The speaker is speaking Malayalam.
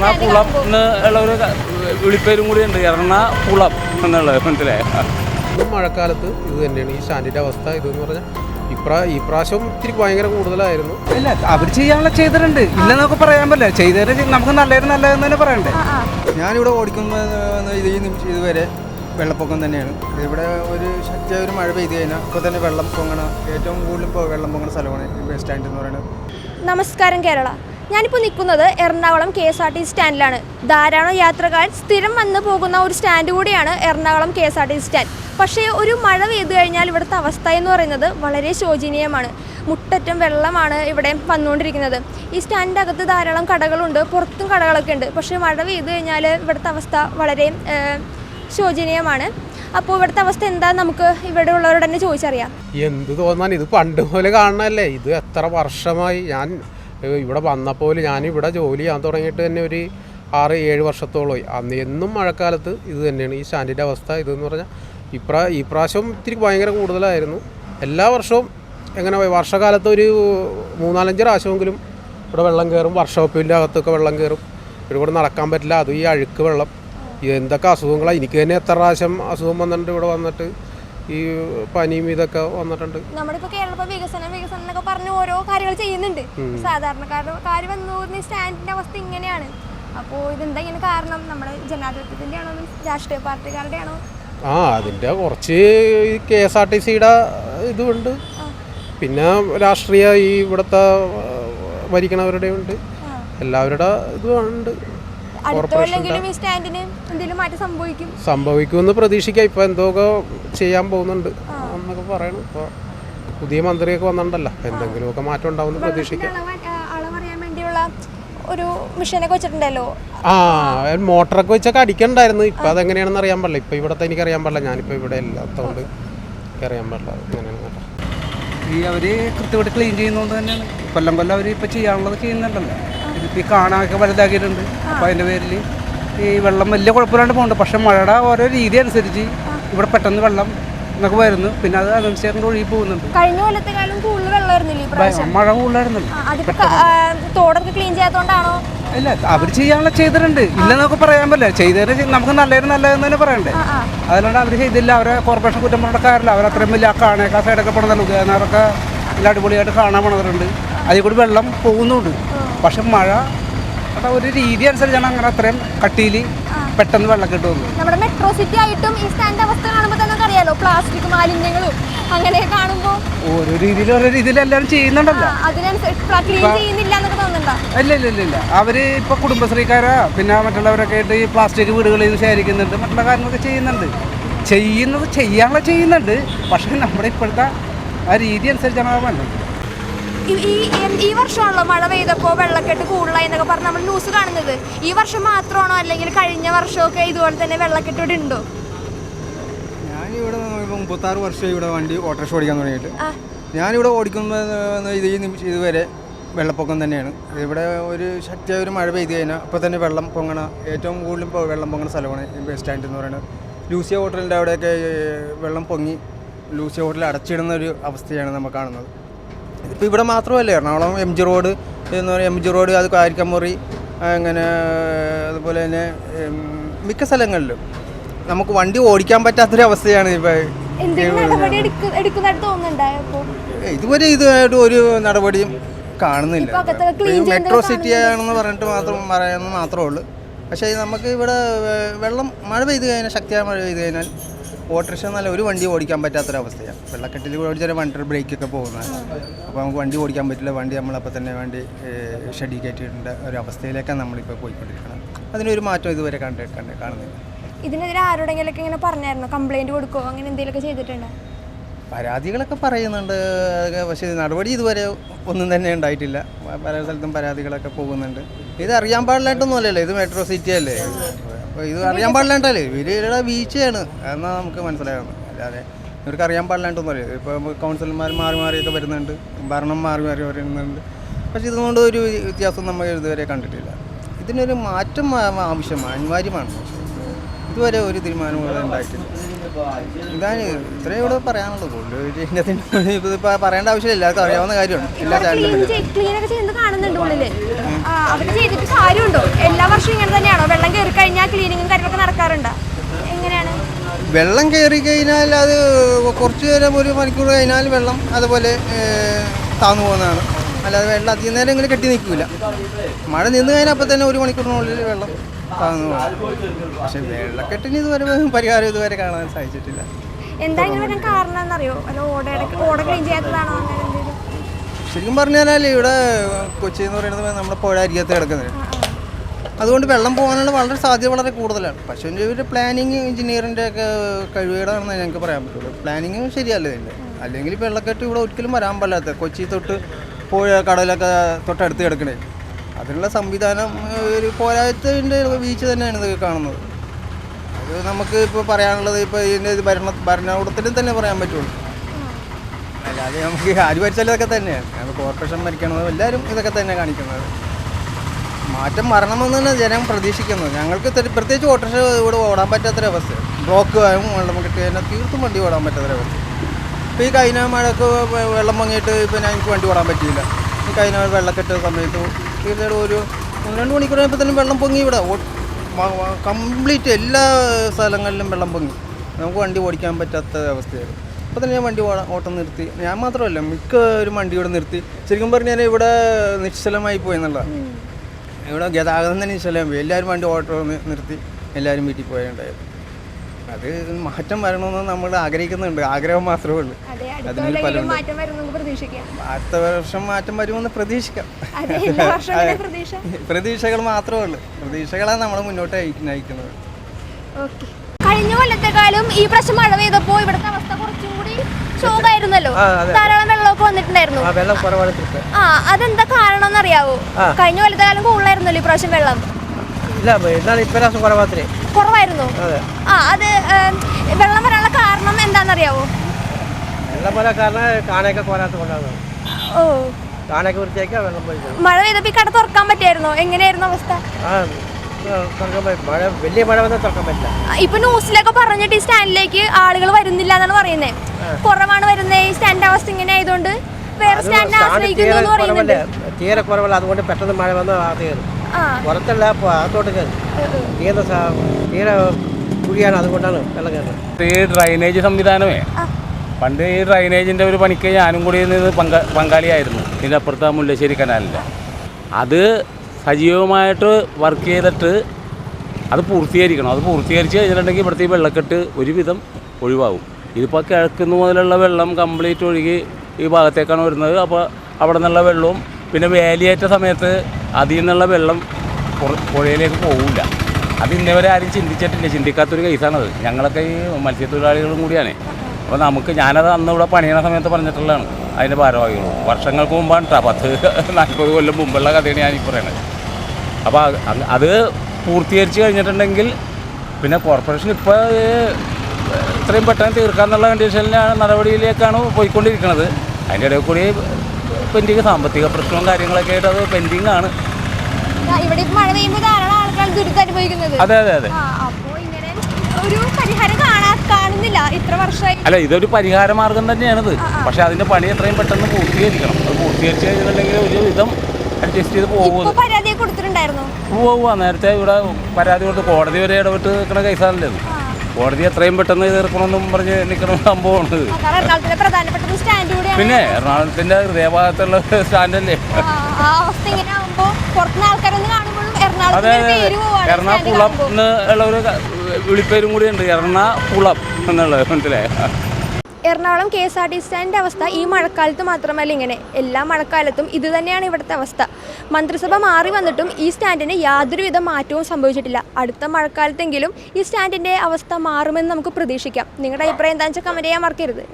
എറണാകുളം എന്ന് ഉള്ള ഒരു വിളിപ്പേരും കൂടി ഉണ്ട്. എറണാകുളം എന്നുള്ളത് മനസ്സിലായ? മഴക്കാലത്ത് ഇത് തന്നെയാണ്. ഈ സ്റ്റാൻഡിന്റെ അവസ്ഥ ഇതെന്ന് പറഞ്ഞാൽ ഇപ്രാ ഈ പ്രാവശ്യം ഇത്തിരി ഭയങ്കര കൂടുതലായിരുന്നു. ഇല്ല അവർ ചെയ്യാനുള്ള ചെയ്തിട്ടുണ്ട്. ഇല്ലെന്നൊക്കെ പറയാൻ പറ്റില്ല. ചെയ്തതിന് നമുക്ക് നല്ലത് നല്ലതെന്ന് തന്നെ പറയണ്ടേ? ഞാനിവിടെ ഓടിക്കുമ്പോൾ ഇത് ഈ നിമിഷം ഇതുവരെ വെള്ളപ്പൊക്കം തന്നെയാണ്. ഇവിടെ ഒരു ശക്തിയായ ഒരു മഴ പെയ്ത് കഴിഞ്ഞാൽ ഇപ്പോൾ തന്നെ വെള്ളം പൊങ്ങണം ഏറ്റവും കൂടുതൽ ഇപ്പോൾ വെള്ളം പൊങ്ങണ സ്ഥലമാണ് ബസ് സ്റ്റാൻഡ് എന്ന് പറയുന്നത്. നമസ്കാരം കേരള. ഞാനിപ്പോൾ നിൽക്കുന്നത് Ernakulam K S R T സ്റ്റാൻഡിലാണ്. ധാരാളം യാത്രക്കാർ സ്ഥിരം വന്നു പോകുന്ന ഒരു സ്റ്റാൻഡ് കൂടിയാണ് Ernakulam K S R T stand. പക്ഷേ ഒരു മഴ പെയ്തു കഴിഞ്ഞാൽ ഇവിടുത്തെ അവസ്ഥ എന്ന് പറയുന്നത് വളരെ ശോചനീയമാണ്. മുട്ടറ്റം വെള്ളമാണ് ഇവിടെ വന്നുകൊണ്ടിരിക്കുന്നത്. ഈ സ്റ്റാൻഡിന്റെ അകത്ത് ധാരാളം കടകളുണ്ട് പുറത്തും കടകളൊക്കെ ഉണ്ട്. പക്ഷേ മഴ പെയ്തു കഴിഞ്ഞാൽ ഇവിടുത്തെ അവസ്ഥ വളരെ ശോചനീയമാണ്. അപ്പോൾ ഇവിടുത്തെ അവസ്ഥ എന്താ? നമുക്ക് ഇവിടെ ഉള്ളവരോട് തന്നെ ചോദിച്ചറിയാം. എന്ത് തോന്നാൻ? ഇത് പണ്ട് പോലെ കാണണല്ലേ? ഇത് എത്ര വർഷമായി? ഞാൻ ഇവിടെ വന്നപ്പോൾ ഞാനിവിടെ ജോലി ചെയ്യാൻ തുടങ്ങിയിട്ട് തന്നെ ഒരു ആറ് ഏഴ് വർഷത്തോളമായി. അന്ന് എന്നും മഴക്കാലത്ത് ഇത് തന്നെയാണ്. ഈ സ്റ്റാൻഡിന്റെ അവസ്ഥ ഇതെന്ന് പറഞ്ഞാൽ ഇപ്രാ ഈ പ്രാവശ്യം ഇത്തിരി ഭയങ്കര കൂടുതലായിരുന്നു. എല്ലാ വർഷവും എങ്ങനെ വർഷകാലത്ത് ഒരു മൂന്നാലഞ്ച് പ്രാവശ്യമെങ്കിലും ഇവിടെ വെള്ളം കയറും. വർഷോപ്പിന്റെ അകത്തൊക്കെ വെള്ളം കയറും. ഇവിടെ നടക്കാൻ പറ്റില്ല. അതും ഈ അഴുക്ക് വെള്ളം. എന്തൊക്കെ അസുഖങ്ങളാണ് എനിക്ക് തന്നെ എത്ര പ്രാവശ്യം അസുഖം വന്നിട്ടുണ്ട് ഇവിടെ വന്നിട്ട്. ഈ പനിയും ഇതൊക്കെ വന്നിട്ടുണ്ട്. നമ്മളിപ്പോ കേരള വികസനം വികസനം എന്നൊക്കെ പറഞ്ഞ് ഓരോ കാര്യങ്ങൾ ചെയ്യുന്നുണ്ട്. സാധാരണക്കാർ വന്നു സ്റ്റാൻഡിന്റെ അവസ്ഥ ഇങ്ങനെയാണ്. അപ്പോൾ ഇതെന്താ ഇങ്ങനെ കാരണം? നമ്മുടെ ജനാധിപത്യത്തിന്റെ ആണോ രാഷ്ട്രീയ പാർട്ടിക്കാരുടെ ആണോ? ആ അതിന്റെ കുറച്ച് കെ എസ് ആർ ടി സിയുടെ ഇതുണ്ട്. പിന്നെ രാഷ്ട്രീയ ഈ ഇവിടുത്തെ ഭരിക്കണവരുടെ ഉണ്ട്. എല്ലാവരുടെ ഇതുമുണ്ട് അടുത്തോല്ലെങ്കിലും ഈ സ്റ്റാൻഡിന് എന്തെങ്കിലും മാറ്റം സംഭവിക്കും? സംഭവിക്കുമെന്ന് പ്രതീക്ഷിക്കാം. ഇപ്പൊ എന്തൊക്കെ ചെയ്യാൻ പോകുന്നുണ്ട് എന്നൊക്കെ പറയണം. ഇപ്പൊ പുതിയ മന്ത്രിയൊക്കെ വന്നിട്ടുണ്ടല്ലോ. എന്തെങ്കിലുമൊക്കെ മാറ്റം ഉണ്ടാവും പ്രതീക്ഷിക്കാം. അളവറിയാൻ വേണ്ടിയുള്ള ഒരു മിഷനൊക്കെ വെച്ചിട്ടുണ്ടല്ലോ. ആ മോട്ടറൊക്കെ വെച്ചൊക്കെ അടിക്കണ്ടായിരുന്നു. ഇപ്പൊ അതെങ്ങനെയാണെന്ന് അറിയാൻ പാടില്ല. ഇപ്പൊ ഇവിടത്തെ എനിക്ക് അറിയാൻ പാടില്ല. ഞാനിപ്പോ ഇവിടെ ഇല്ലാത്തതുകൊണ്ട് എനിക്ക് അറിയാൻ പാടില്ല. അവർ കേട്ടോ. ഈ അവർ കൃത്യമായിട്ട് ക്ലീൻ ചെയ്യുന്നതുകൊണ്ട് തന്നെയാണ്. കൊല്ലം കൊല്ലം അവർ ഇപ്പോൾ ചെയ്യാനുള്ളത് ചെയ്യുന്നുണ്ടല്ലോ. ഇതിപ്പോൾ ഈ കാണാനൊക്കെ വലുതാക്കിയിട്ടുണ്ട്. അപ്പോൾ അതിന്റെ പേരിൽ ഈ വെള്ളം വലിയ കുഴപ്പമില്ലാണ്ട് പോകുന്നുണ്ട് പക്ഷേ മഴയുടെ ഓരോ രീതി അനുസരിച്ച് ഇവിടെ പെട്ടെന്ന് വെള്ളം എന്നൊക്കെ വരുന്നു. പിന്നെ അത് അതനുസരിച്ച് ഒഴുകി പോകുന്നുണ്ട്. കഴിഞ്ഞ കൊല്ലത്തെക്കാളും കൂടുതൽ വെള്ളമായിരുന്നില്ല മഴ കൂടുതലായിരുന്നല്ലോ. തോടൊക്കെ ക്ലീൻ ചെയ്യാത്തോണ്ടാണോ? ഇല്ല അവർ ചെയ്യാനുള്ള ചെയ്തിട്ടുണ്ട്. ഇല്ലെന്നൊക്കെ പറയാൻ പറ്റില്ല. ചെയ്തതിന് നമുക്ക് നല്ലത് നല്ലതെന്ന് തന്നെ പറയണ്ടേ. അതുകൊണ്ട് അവർ ചെയ്തില്ല. അവരെ കോർപ്പറേഷൻ കുറ്റം പറഞ്ഞ കാര്യമില്ല. അവർ അത്രയും വലിയ ആ കാണേക്ക സൈഡൊക്കെ പണിതല്ല ഉദയനാറൊക്കെ നല്ല അടിപൊളിയായിട്ട് കാണാൻ പണിതിട്ടുണ്ട് അതിൽ കൂടി വെള്ളം പോകുന്നുണ്ട്. പക്ഷെ മഴ ഒരു രീതി അനുസരിച്ചാണ് അങ്ങനെ അത്രയും കട്ടിയിൽ പെട്ടെന്ന് വെള്ളം കിട്ടുന്നത് നമ്മുടെ മെട്രോ സിറ്റി ആയിട്ടും ഈ സ്റ്റാൻഡ് അവസ്ഥ കാണുമ്പോൾ തന്നെ അറിയാലോ പ്ലാസ്റ്റിക് മാലിന്യങ്ങളും അങ്ങനെ കാണുമ്പോൾ ഓരോ രീതിയിൽ ഓരോ രീതിയിൽ എല്ലാവരും ചെയ്യുന്നുണ്ടല്ലോ. ഇല്ല ഇല്ല ഇല്ല ഇല്ല. അവർ ഇപ്പോൾ കുടുംബശ്രീക്കാരാ പിന്നെ മറ്റുള്ളവരൊക്കെ ആയിട്ട് ഈ പ്ലാസ്റ്റിക് വീടുകളിൽ നിന്ന് ശേഖരിക്കുന്നുണ്ട് മറ്റുള്ള കാര്യങ്ങളൊക്കെ ചെയ്യുന്നുണ്ട്. ചെയ്യുന്നത് ചെയ്യാനുള്ള ചെയ്യുന്നുണ്ട് പക്ഷെ നമ്മുടെ ഇപ്പോഴത്തെ ആ രീതി അനുസരിച്ചാണ് അത് വേണ്ടത് ഈ- ഈ വർഷമാണല്ലോ മഴ പെയ്തപ്പോൾ വെള്ളക്കെട്ട് കൂടുതലായി എന്നൊക്കെ പറഞ്ഞ് നമ്മൾ ന്യൂസ് കാണുന്നത്. ഈ വർഷം മാത്രമാണോ അല്ലെങ്കിൽ കഴിഞ്ഞ വർഷമൊക്കെ ഇതുപോലെ തന്നെ വെള്ളക്കെട്ട് ഇവിടെ ഉണ്ടോ? ഞാനിവിടെ മുപ്പത്താറ് വർഷം ഇവിടെ വണ്ടി ഓട്ടോറിക്ഷ ഓടിക്കാൻ തുടങ്ങിയിട്ട്. ഞാനിവിടെ ഓടിക്കുമ്പോൾ ഇത് ഈ നിമിഷം ഇതുവരെ വെള്ളപ്പൊക്കം തന്നെയാണ്. ഇവിടെ ഒരു ശക്തിയായ ഒരു മഴ പെയ്ത് കഴിഞ്ഞാൽ അപ്പോൾ തന്നെ വെള്ളം പൊങ്ങണ ഏറ്റവും കൂടുതൽ ഇപ്പോൾ വെള്ളം പൊങ്ങണ സ്ഥലമാണ് ബസ് സ്റ്റാൻഡ് എന്ന് പറയുന്നത്. ലൂസിയ ഹോട്ടലിന്റെ അവിടെയൊക്കെ വെള്ളം പൊങ്ങി ലൂസിയ ഹോട്ടൽ അടച്ചിടുന്ന ഒരു അവസ്ഥയാണ് നമ്മൾ കാണുന്നത്. ഇതിപ്പോൾ ഇവിടെ മാത്രമല്ല? എറണാകുളം എം ജി റോഡ് എന്ന് പറയുക എം ജി റോഡ് അത് കാരിക്കമുറി അങ്ങനെ അതുപോലെ തന്നെ മിക്ക സ്ഥലങ്ങളിലും. നമുക്ക് വണ്ടി ഓടിക്കാൻ പറ്റാത്തൊരു അവസ്ഥയാണ് ഇപ്പോൾ ഇതുവരെ ഇതുമായിട്ട് ഒരു നടപടിയും കാണുന്നില്ല. മെട്രോ സിറ്റി ആണെന്ന് പറഞ്ഞിട്ട് മാത്രം പറയാമെന്ന് മാത്രമേ ഉള്ളൂ. പക്ഷേ നമുക്ക് ഇവിടെ വെള്ളം മഴ പെയ്ത് കഴിഞ്ഞാൽ ശക്തിയായ മഴ പെയ്ത് കഴിഞ്ഞാൽ ഓട്ടോറിക്ഷ എന്നല്ല ഒരു വണ്ടി ഓടിക്കാൻ പറ്റാത്തൊരവസ്ഥയാണ്. വെള്ളക്കെട്ടിൽ കൂടെ ഓടിച്ചാൽ വണ്ടി ബ്രേക്കൊക്കെ പോകുന്നത്. അപ്പോൾ നമുക്ക് വണ്ടി ഓടിക്കാൻ പറ്റില്ല. വണ്ടി നമ്മളപ്പോൾ തന്നെ വേണ്ടി ഷെഡി കയറ്റിയിട്ടുണ്ട് ഒരു അവസ്ഥയിലേക്കാണ് നമ്മളിപ്പോൾ പോയിക്കൊണ്ടിരിക്കുന്നത് അതിനൊരു മാറ്റം ഇതുവരെ കണ്ടിട്ടുണ്ട് കണ്ട് കാണുന്നില്ല. ഇതിനെതിരെ ആരോടെങ്കിലൊക്കെ ഇങ്ങനെ പറഞ്ഞായിരുന്നു? കംപ്ലൈന്റ് കൊടുക്കുമോ അങ്ങനെ എന്തെങ്കിലുമൊക്കെ ചെയ്തിട്ടുണ്ട്? പരാതികളൊക്കെ പറയുന്നുണ്ട്. പക്ഷേ നടപടി ഇതുവരെ ഒന്നും തന്നെ ഉണ്ടായിട്ടില്ല. പല സ്ഥലത്തും പരാതികളൊക്കെ പോകുന്നുണ്ട്. ഇത് അറിയാൻ പാടില്ലായിട്ടൊന്നും അല്ലല്ലോ ഇത് മെട്രോ സിറ്റി അല്ലേ? ഇത് അറിയാൻ പാടില്ലാണ്ടല്ലേ? ഇവരുടെ വീഴ്ചയാണ് എന്നാ നമുക്ക് മനസ്സിലാകുന്നത് അല്ലാതെ ഇവർക്ക് അറിയാൻ പാടില്ലാണ്ടൊന്നുമല്ല. ഇപ്പോൾ കൗൺസിലർമാർ മാറി മാറിയൊക്കെ വരുന്നുണ്ട്. ഭരണം മാറി മാറി വരുന്നുണ്ട്. പക്ഷേ ഇതുകൊണ്ട് ഒരു വ്യത്യാസം നമ്മൾ ഇതുവരെ കണ്ടിട്ടില്ല. ഇതിനൊരു മാറ്റം ആവശ്യമാണ്. അനിവാര്യമാണ്. ഇതുവരെ ഒരു തീരുമാനവും ഉണ്ടായിട്ടില്ല. ഇതാണ് ഇത്രയും ഇവിടെ പറയാനുള്ളൂ. ഇതിപ്പോൾ പറയേണ്ട ആവശ്യമില്ല. എല്ലാവർക്കും അറിയാവുന്ന കാര്യമാണ്. എല്ലാ ചാനലും ക്ലീൻ ക്ലീൻ ഒക്കെ ചെയ്യുന്നത് കാണുന്നുണ്ട് ഉള്ളിൽ. ആ, ചെയ്തിട്ട് കാര്യമുണ്ടോ? എല്ലാ വർഷവും ഇങ്ങനെ തന്നെയാണോ? വെള്ളം കയറി കഴിഞ്ഞാൽ ക്ലീനിങ്ങും കാര്യങ്ങളൊക്കെ നടക്കാറുണ്ട്? എങ്ങനെയാണ്? വെള്ളം കയറി കഴിഞ്ഞാൽ അത് കുറച്ച് നേരം ഒരു മണിക്കൂർ കഴിഞ്ഞാൽ വെള്ളം അതുപോലെ താന്നു പോകുന്നതാണ്. അല്ലാതെ വെള്ളം അധികം നേരം ഇങ്ങനെ കെട്ടി നിൽക്കില്ല മഴ നിന്ന് കഴിഞ്ഞാൽ അപ്പം തന്നെ ഒരു മണിക്കൂറിനുള്ളിൽ വെള്ളം പക്ഷെ വെള്ളക്കെട്ടിന് ഇതുവരെ പരിഹാരം ഇതുവരെ കാണാൻ സാധിച്ചിട്ടില്ല. എന്താ ഇങ്ങനെ വരാൻ കാരണം എന്നറിയോ? അല്ല ഓടയുടെ ഓട ക്ലീൻ ചെയ്യാത്തതാണോ? അങ്ങനെ എന്തെങ്കിലും? ശരിക്കും പറഞ്ഞാൽ ഇവിടെ കൊച്ചി എന്ന് പറയുന്നത് നമ്മുടെ പുഴ അരികത്ത് കിടക്കുന്നത്. അതുകൊണ്ട് വെള്ളം പോകാനുള്ള വളരെ സാധ്യത വളരെ കൂടുതലാണ്. പക്ഷേ ഒരു പ്ലാനിങ് എഞ്ചിനീയറിന്റെ ഒക്കെ കഴിവുകേടാണെന്ന് ഞങ്ങൾക്ക് പറയാൻ പറ്റുള്ളൂ. പ്ലാനിങ് ശരിയല്ല ഇതിന്റെ അല്ലെങ്കിൽ വെള്ളക്കെട്ട് ഇവിടെ ഒരിക്കലും വരാൻ പാടില്ലാത്ത കൊച്ചി തൊട്ട് പുഴ കടലൊക്കെ തൊട്ടടുത്ത് കിടക്കണേ. അതിനുള്ള സംവിധാനം ഒരു പോരാത്തതിന്റെ വീഴ്ച തന്നെയാണ് ഇത് കാണുന്നത്. അത് നമുക്ക് ഇപ്പോൾ പറയാനുള്ളത് ഇപ്പോൾ ഇതിന്റെ ഇത് ഭരണ ഭരണകൂടത്തിലും തന്നെ പറയാൻ പറ്റുള്ളൂ. അല്ലാതെ നമുക്ക് ആര് ഭരിച്ചാലും ഇതൊക്കെ തന്നെയാണ് കോർപ്പറേഷൻ ഭരിക്കണത് എല്ലാവരും ഇതൊക്കെ തന്നെ കാണിക്കുന്നത്. മാറ്റം വരണമെന്ന് തന്നെ ജനം പ്രതീക്ഷിക്കുന്നത് ഞങ്ങൾക്ക് പ്രത്യേകിച്ച് ഓട്ടോറിക്ഷ ഇവിടെ ഓടാൻ പറ്റാത്തൊരവസ്ഥ ബ്ലോക്ക് ആയും വെള്ളം കിട്ടി തന്നെ തീർത്തും വണ്ടി ഓടാൻ പറ്റാത്തൊരവസ്ഥ ഇപ്പോൾ ഈ കഴിഞ്ഞ മഴയൊക്കെ വെള്ളം പൊങ്ങിയിട്ട് ഇപ്പം ഞങ്ങൾക്ക് വണ്ടി ഓടാൻ പറ്റിയില്ല. ഈ കഴിഞ്ഞ വെള്ളക്കെട്ട സമയത്ത് തീർച്ചയായിട്ടും ഒരു ഒന്ന് രണ്ട് മണിക്കൂർ കഴിയുമ്പോൾ തന്നെ വെള്ളം പൊങ്ങി ഇവിടെ. കംപ്ലീറ്റ് എല്ലാ സ്ഥലങ്ങളിലും വെള്ളം പൊങ്ങി. നമുക്ക് വണ്ടി ഓടിക്കാൻ പറ്റാത്ത അവസ്ഥയായിരുന്നു. അപ്പോൾ തന്നെ ഞാൻ വണ്ടി ഓടാ- ഓട്ടം നിർത്തി. ഞാൻ മാത്രമല്ല മിക്ക ഒരു വണ്ടി ഇവിടെ നിർത്തി. ശരിക്കും പറഞ്ഞാൽ ഇവിടെ നിശ്ചലമായി പോയി എന്നുള്ളതാണ്. ഇവിടെ ഗതാഗതം തന്നെ നിശ്ചലമായി പോയി. എല്ലാവരും വണ്ടി ഓട്ടം നിർത്തി. എല്ലാവരും വീട്ടിൽ പോയുണ്ടായിരുന്നു. അത് മാറ്റം വരണമെന്ന് നമ്മൾ ആഗ്രഹിക്കുന്നുണ്ട്. ആഗ്രഹം മാത്രമേ ഉള്ളൂ. അടുത്ത അതിനൊരു വർഷം മാറ്റം വരുമെന്ന് പ്രതീക്ഷിക്കാം. പ്രതീക്ഷകൾ മാത്രമേ ഉള്ളൂ. പ്രതീക്ഷകളാണ് നമ്മൾ മുന്നോട്ട് നയി- നയിക്കുന്നത്. കഴിഞ്ഞ കൊല്ലത്തെക്കാളും ഈ പ്രശ്നം മഴ പെയ്തപ്പോ ഇവിടുത്തെ അവസ്ഥ കുറച്ചുകൂടി കൂടി ശോകായിരുന്നല്ലോ ധാരാളം വെള്ളമൊക്കെ വന്നിട്ടുണ്ടായിരുന്നു. വെള്ളം ആ അതെന്താ കാരണം എന്നറിയാവോ കഴിഞ്ഞ കൊല്ലത്തെക്കാളും കൂടുതലായിരുന്നല്ലോ ഈ പ്രാവശ്യം വെള്ളം. ഇല്ല എന്നാൽ ഇപ്രാവശ്യം കുറവാത്രേ കുറവായിരുന്നു? അതെ. ആ അത് വെള്ളം വരാനുള്ള കാരണം എന്താണെന്നറിയാവോ? വെള്ളം പോലെ കാരണം കാണയൊക്കെ കോരാത്ത കൊണ്ടാണ് ഓ. കാണയൊക്കെ വൃത്തിയാക്കിയാൽ വെള്ളം പോയി മഴ പെയ്തപ്പോ ഈ കട തുറക്കാൻ പറ്റിയായിരുന്നോ? എങ്ങനെയായിരുന്നു അവസ്ഥ? ആ മഴ വലിയ മഴ വന്നാൽ തുറക്കാൻ പറ്റില്ല. ഇപ്പൊ ന്യൂസിലൊക്കെ പറഞ്ഞിട്ട് ഈ സ്റ്റാൻഡിലേക്ക് ആളുകൾ വരുന്നില്ല എന്നാണ് പറയുന്നത് കുറവാണ് വരുന്നത് ഈ സ്റ്റാൻഡ് അവസ്ഥ ഇങ്ങനെ ആയതുകൊണ്ട് വേറെ സ്റ്റാൻഡിനെ ആശ്രയിക്കുന്നു തീരെ കുറവല്ല? അതുകൊണ്ട് പെട്ടെന്ന് മഴ വന്നാൽ ആ പുറത്തല്ല അപ്പോൾ അകത്തോട്ട് കയറും തീരെ സ- തീരെ കുഴിയാണ് അതുകൊണ്ടാണ് വെള്ളം കയറുന്നത്. ഈ ഡ്രൈനേജ് സംവിധാനമേ പണ്ട് ഈ ഡ്രൈനേജിന്റെ ഒരു പണിക്ക് ഞാനും കൂടി പങ്ക പങ്കാളിയായിരുന്നു ഇതിന്റെ അപ്പുറത്തെ മുല്ലശ്ശേരി കനാലിന്റെ അത് സജീവമായിട്ട് വർക്ക് ചെയ്തിട്ട് അത് പൂർത്തീകരിക്കണം. അത് പൂർത്തീകരിച്ച് കഴിഞ്ഞിട്ടുണ്ടെങ്കിൽ ഇവിടുത്തെ ഈ വെള്ളക്കെട്ട് ഒരുവിധം ഒഴിവാകും. ഇതിപ്പോൾ കിഴക്കുന്ന മുതലുള്ള വെള്ളം കംപ്ലീറ്റ് ഒഴുകി ഈ ഭാഗത്തേക്കാണ് വരുന്നത്. അപ്പോൾ അവിടെ നിന്നുള്ള വെള്ളവും പിന്നെ വേലിയേറ്റ സമയത്ത് അതിൽ നിന്നുള്ള വെള്ളം പുഴയിലേക്ക് പോകില്ല അത് ഇന്നേവരെ ആരും ചിന്തിച്ചിട്ടില്ല. ചിന്തിക്കാത്തൊരു കേസാണത് ഞങ്ങളൊക്കെ ഈ മത്സ്യത്തൊഴിലാളികളും കൂടിയാണ്. അപ്പോൾ നമുക്ക് ഞാനത് അന്ന് ഇവിടെ പണിയണ സമയത്ത് പറഞ്ഞിട്ടുള്ളതാണ്. അതിന്റെ ഭാരവാഹികൾ വർഷങ്ങൾക്ക് മുമ്പാണ് കേട്ടോ പത്ത് നാൽപ്പത് കൊല്ലം മുമ്പുള്ള കഥയാണ് ഞാൻ പറയുന്നത് അപ്പോൾ അത് പൂർത്തീകരിച്ച് കഴിഞ്ഞിട്ടുണ്ടെങ്കിൽ പിന്നെ കോർപ്പറേഷൻ ഇപ്പോൾ ഇത്രയും പെട്ടെന്ന് തീർക്കാന്നുള്ള കണ്ടീഷനിലാണ് നടപടിയിലേക്കാണ് പോയിക്കൊണ്ടിരിക്കുന്നത് അതിന്റെ ഇടയിൽ കൂടി പെൻഡിങ് സാമ്പത്തിക പ്രശ്നവും കാര്യങ്ങളൊക്കെ ആയിട്ട് അത് പെൻഡിങ് ആണ്. ഇവിടെ ഇപ്പൊ മഴ പെയ്യുമ്പോൾ ധാരാളം ആൾക്കാർ ദുരിതം അനുഭവിക്കുന്നത് അതെ അതെ അതെ. ഒരു പരിഹാരം കാണുന്നില്ല. ഇത്ര വർഷമായി. അല്ല ഇതൊരു പരിഹാര മാർഗം തന്നെയാണിത്. പക്ഷെ അതിന്റെ പണി എത്രയും പെട്ടെന്ന് പൂർത്തീകരിക്കണം. അത് പൂർത്തീകരിച്ച് കഴിഞ്ഞിട്ടുണ്ടെങ്കിൽ ഒരു വിധം അഡ്ജസ്റ്റ് ചെയ്ത് പോകും. പരാതി കൊടുത്തിട്ടുണ്ടായിരുന്നു? പോവുക നേരത്തെ ഇവിടെ പരാതി കൊടുത്ത് കോടതി വരെ ഇടപെട്ട് നിൽക്കുന്ന കേസാണല്ലേ കോടതി എത്രയും പെട്ടെന്ന് തീർക്കണമെന്നും പറഞ്ഞ് നിൽക്കുന്ന സംഭവമാണ്. പിന്നെ എറണാകുളത്തിന്റെ ഹൃദയഭാഗത്തുള്ള സ്റ്റാൻഡല്ലേ? അതെ stand എറണാകുളം. എന്നുള്ള ഒരു വിളിപ്പേരും കൂടി ഉണ്ട്. എറണാകുളം എന്നുള്ളത് മനസ്സിലായോ? Ernakulam K S R T സ്റ്റാൻഡിന്റെ അവസ്ഥ ഈ മഴക്കാലത്ത് മാത്രമല്ല ഇങ്ങനെ. എല്ലാ മഴക്കാലത്തും ഇത് തന്നെയാണ് ഇവിടുത്തെ അവസ്ഥ. മന്ത്രിസഭ മാറി വന്നിട്ടും ഈ സ്റ്റാൻഡിന് യാതൊരുവിധ മാറ്റവും സംഭവിച്ചിട്ടില്ല. അടുത്ത മഴക്കാലത്തെങ്കിലും ഈ സ്റ്റാൻഡിന്റെ അവസ്ഥ മാറുമെന്ന് നമുക്ക് പ്രതീക്ഷിക്കാം. നിങ്ങളുടെ അഭിപ്രായം എന്താണെന്ന് വെച്ചാൽ കമന്റ് ചെയ്യാൻ മറക്കരുത്.